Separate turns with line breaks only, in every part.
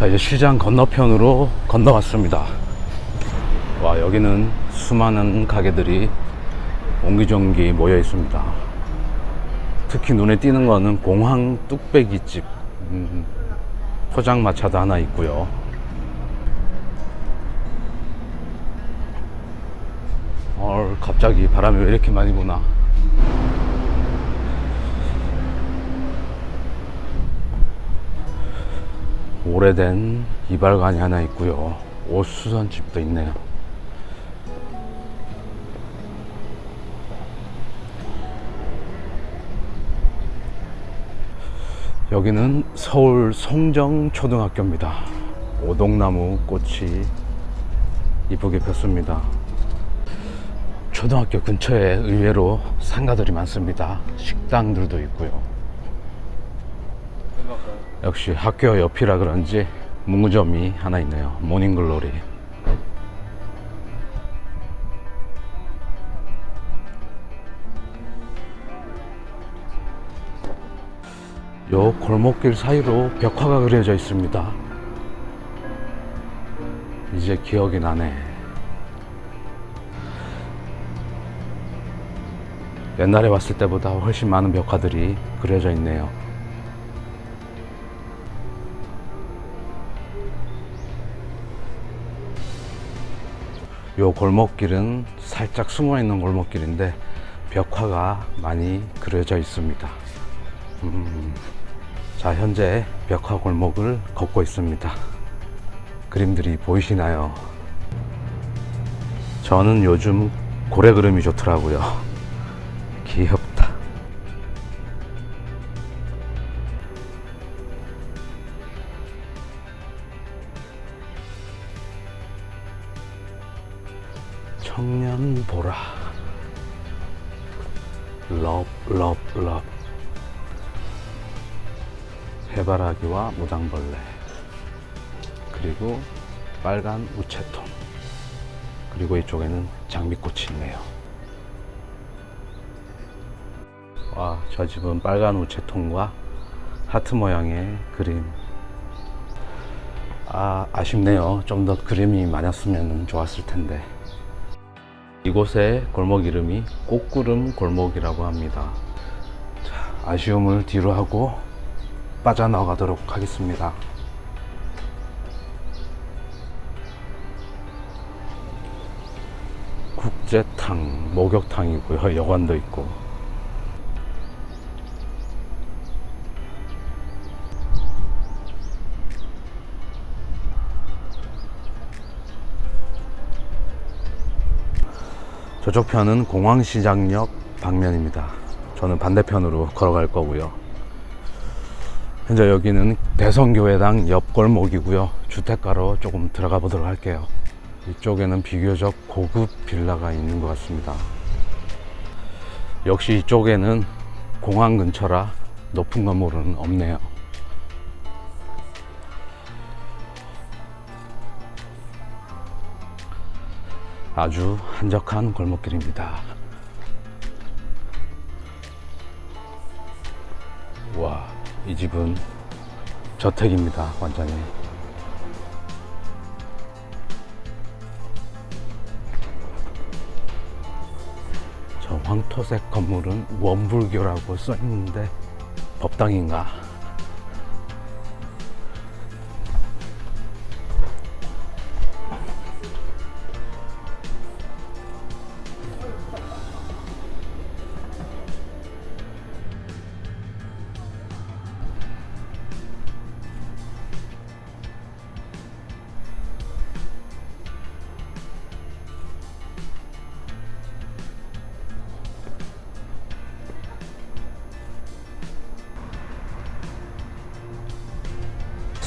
자 이제 시장 건너편으로 건너왔습니다. 와 여기는 수많은 가게들이 옹기종기 모여 있습니다 특히 눈에 띄는 거는 공항 뚝배기집 음, 포장마차도 하나 있고요 어, 갑자기 바람이 왜 이렇게 많이 부나 오래된 이발관이 하나 있고요. 옷 수선집도 있네요. 여기는 서울 송정초등학교입니다. 오동나무 꽃이 이쁘게 폈습니다. 초등학교 근처에 의외로 상가들이 많습니다. 식당들도 있고요. 역시 학교 옆이라 그런지 문구점이 하나 있네요. 모닝글로리. 요 골목길 사이로 벽화가 그려져 있습니다. 이제 기억이 나네. 옛날에 왔을 때보다 훨씬 많은 벽화들이 그려져 있네요. 요 골목길은 살짝 숨어 있는 골목길인데 벽화가 많이 그려져 있습니다. 음, 자, 현재 벽화 골목을 걷고 있습니다. 그림들이 보이시나요? 저는 요즘 고래 그림이 좋더라고요. 귀엽다. 청년 보라 러브 러브 러브 해바라기와 무당벌레 그리고 빨간 우체통 그리고 이쪽에는 장미꽃이 있네요. 와저 집은 빨간 우체통과 하트 모양의 그림. 아 아쉽네요. 좀 더 그림이 많았으면 좋았을 텐데. 이곳의 골목 이름이 꽃구름 골목이라고 합니다. 자, 아쉬움을 뒤로 하고 빠져나가도록 하겠습니다. 국제탕, 목욕탕이고요. 여관도 있고. 저쪽 편은 공항시장역 방면입니다. 저는 반대편으로 걸어갈 거고요. 현재 여기는 대성교회당 옆 골목이고요. 주택가로 조금 들어가 보도록 할게요. 이쪽에는 비교적 고급 빌라가 있는 것 같습니다. 역시 이쪽에는 공항 근처라 높은 건물은 없네요. 아주 한적한 골목길입니다. 이 집은 저택입니다. 완전히. 저 황토색 건물은 원불교라고 써 있는데 법당인가?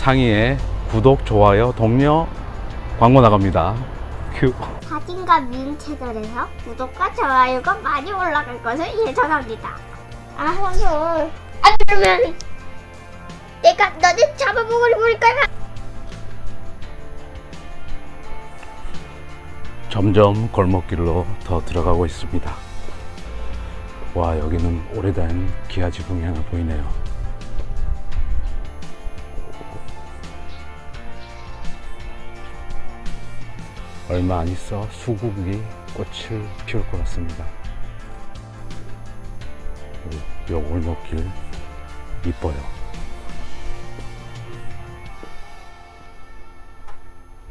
상위에 구독, 좋아요, 동료 광고 나갑니다. 큐. 큐.
사진과 미음 채널에서 구독과 좋아요가 많이 올라갈 것을 예상합니다. 아, 선수. 안 그러면 내가 너네 버릴 거야.
점점 골목길로 더 들어가고 있습니다. 와, 여기는 오래된 기아 지붕이 하나 보이네요. 얼마 안 있어 수국이 꽃을 피울 것 같습니다. 요, 요 골목길 이뻐요.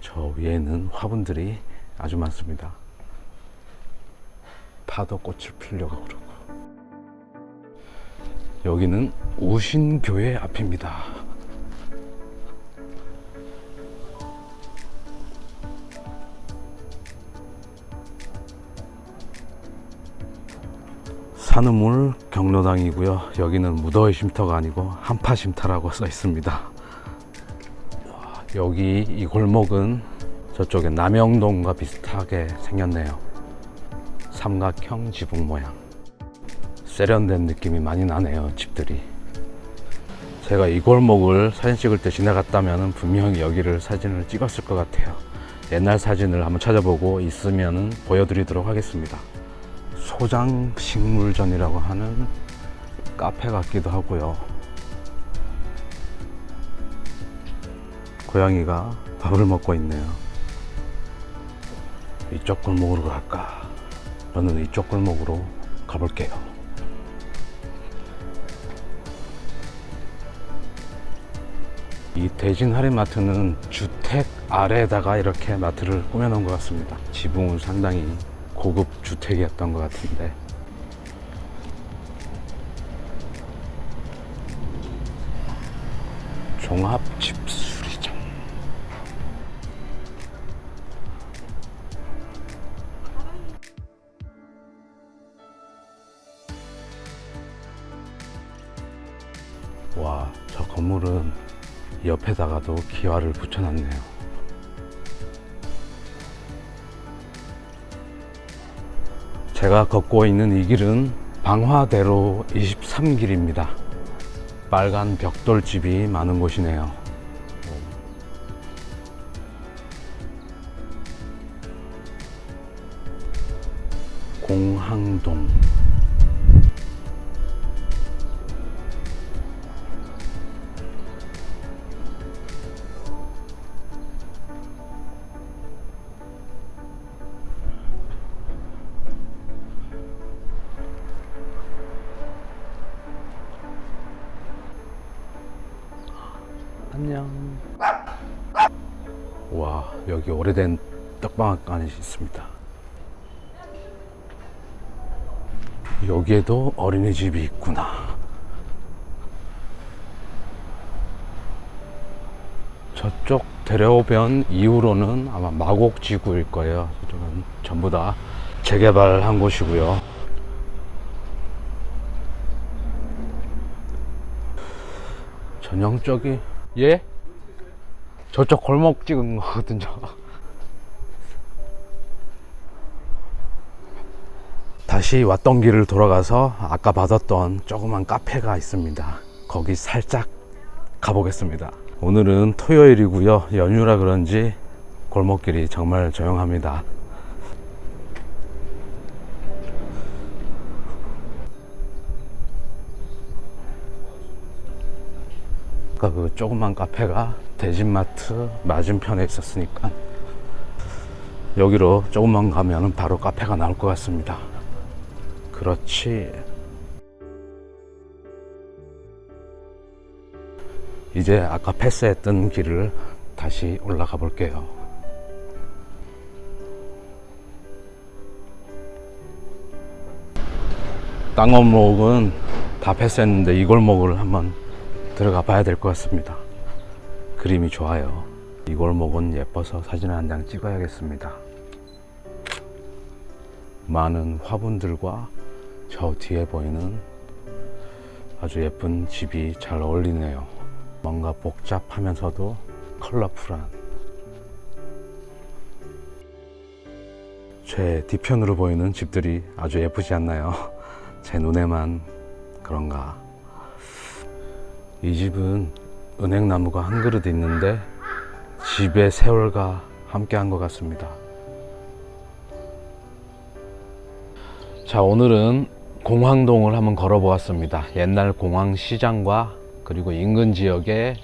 저 위에는 화분들이 아주 많습니다. 파도 꽃을 피려고 그러고. 여기는 우신교회 앞입니다. 산우물 경로당이고요. 여기는 무더위 쉼터가 아니고 한파 쉼터라고 써 있습니다. 와, 여기 이 골목은 저쪽에 남영동과 비슷하게 생겼네요. 삼각형 지붕 모양. 세련된 느낌이 많이 나네요, 집들이. 제가 이 골목을 사진 찍을 때 지나갔다면 분명히 여기를 사진을 찍었을 것 같아요. 옛날 사진을 한번 찾아보고 있으면 보여드리도록 하겠습니다. 소장식물전이라고 하는 카페 같기도 하고요. 고양이가 밥을 먹고 있네요. 이쪽 골목으로 갈까? 저는 이쪽 골목으로 가볼게요. 이 대진 할인마트는 주택 아래에다가 이렇게 마트를 꾸며놓은 것 같습니다. 지붕은 상당히 주택이었던 것 같은데. 종합 집수리점. 와, 저 건물은 옆에다가도 기와를 붙여놨네요. 제가 걷고 있는 이 길은 방화대로 23길입니다. 빨간 벽돌집이 많은 곳이네요. 공항동. 여기 오래된 떡방앗간이 있습니다. 여기에도 어린이집이 있구나. 저쪽 대려변 이후로는 아마 마곡지구일 거예요. 저쪽은 전부 다 재개발한 곳이고요. 전형적인 예? 저쪽 골목 찍은 거거든요. 다시 왔던 길을 돌아가서 아까 받았던 조그만 카페가 있습니다. 거기 살짝 가보겠습니다. 오늘은 토요일이고요. 연휴라 그런지 골목길이 정말 조용합니다. 아까 그 조그만 카페가 대진마트 맞은편에 있었으니까 여기로 조금만 가면 바로 카페가 나올 것 같습니다. 그렇지. 이제 아까 패스했던 길을 다시 올라가 볼게요. 땅원목은 다 패스했는데 이 골목을 한번 들어가 봐야 될 것 같습니다. 그림이 좋아요. 이 골목은 예뻐서 사진을 한장 찍어야겠습니다. 많은 화분들과 저 뒤에 보이는 아주 예쁜 집이 잘 어울리네요. 뭔가 복잡하면서도 컬러풀한 제 뒤편으로 보이는 집들이 아주 예쁘지 않나요? 제 눈에만 그런가. 이 집은 은행나무가 한 그릇 있는데 집에 세월과 함께 한 것 같습니다. 자, 오늘은 공항동을 한번 걸어 보았습니다. 옛날 공항시장과 그리고 인근 지역의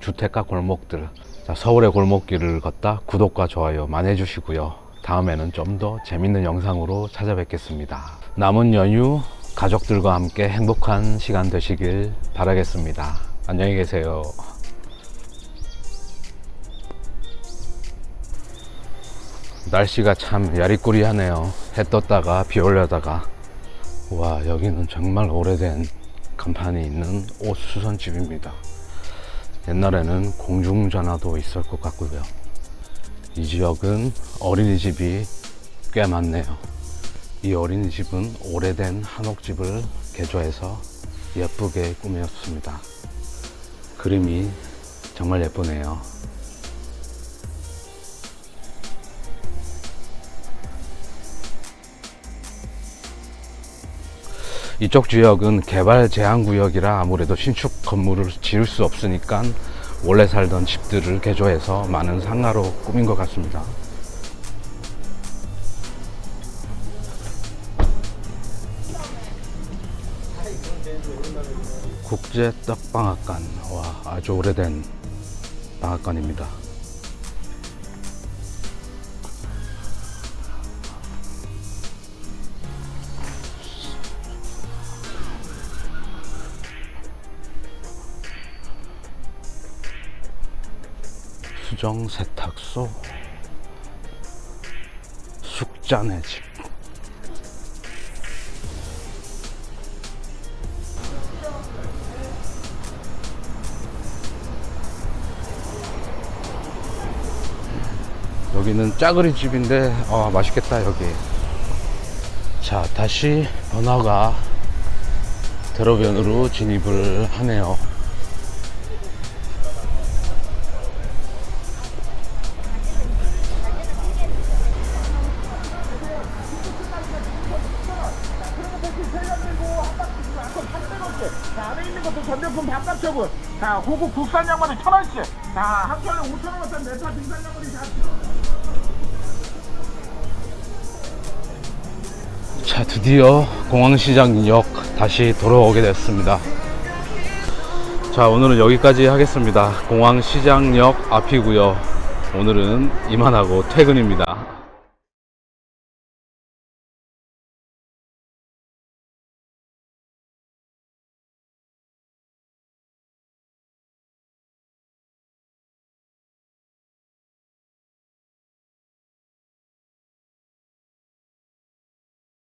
주택가 골목들. 자, 서울의 골목길을 걷다 구독과 좋아요 많이 해주시고요. 다음에는 좀 더 재밌는 영상으로 찾아뵙겠습니다. 남은 연휴 가족들과 함께 행복한 시간 되시길 바라겠습니다. 안녕히 계세요. 날씨가 참 야리꾸리하네요. 해 떴다가 비 올려다가. 와, 여기는 정말 오래된 간판이 있는 옷 수선집입니다. 옛날에는 공중전화도 있을 것 같고요. 이 지역은 어린이집이 꽤 많네요. 이 어린이집은 오래된 한옥집을 개조해서 예쁘게 꾸몄습니다. 그림이 정말 예쁘네요. 이쪽 지역은 개발 제한 구역이라 아무래도 신축 건물을 지을 수 없으니까 원래 살던 집들을 개조해서 많은 상가로 꾸민 것 같습니다. 국제 떡방앗간 와 아주 오래된 방앗간입니다. 수정 세탁소. 숙자네 집. 여기는 짜그리 집인데 아 맛있겠다 여기. 자 다시 번화가 대로변으로 진입을 하네요
1,500원. 자, 호국 국산 양말이 천원씩 자, 한 켤레 5천원 어 메타 등산 양말이
자, 드디어 공항시장역 다시 돌아오게 됐습니다. 자, 오늘은 여기까지 하겠습니다. 공항시장역 앞이고요. 오늘은 이만하고 퇴근입니다.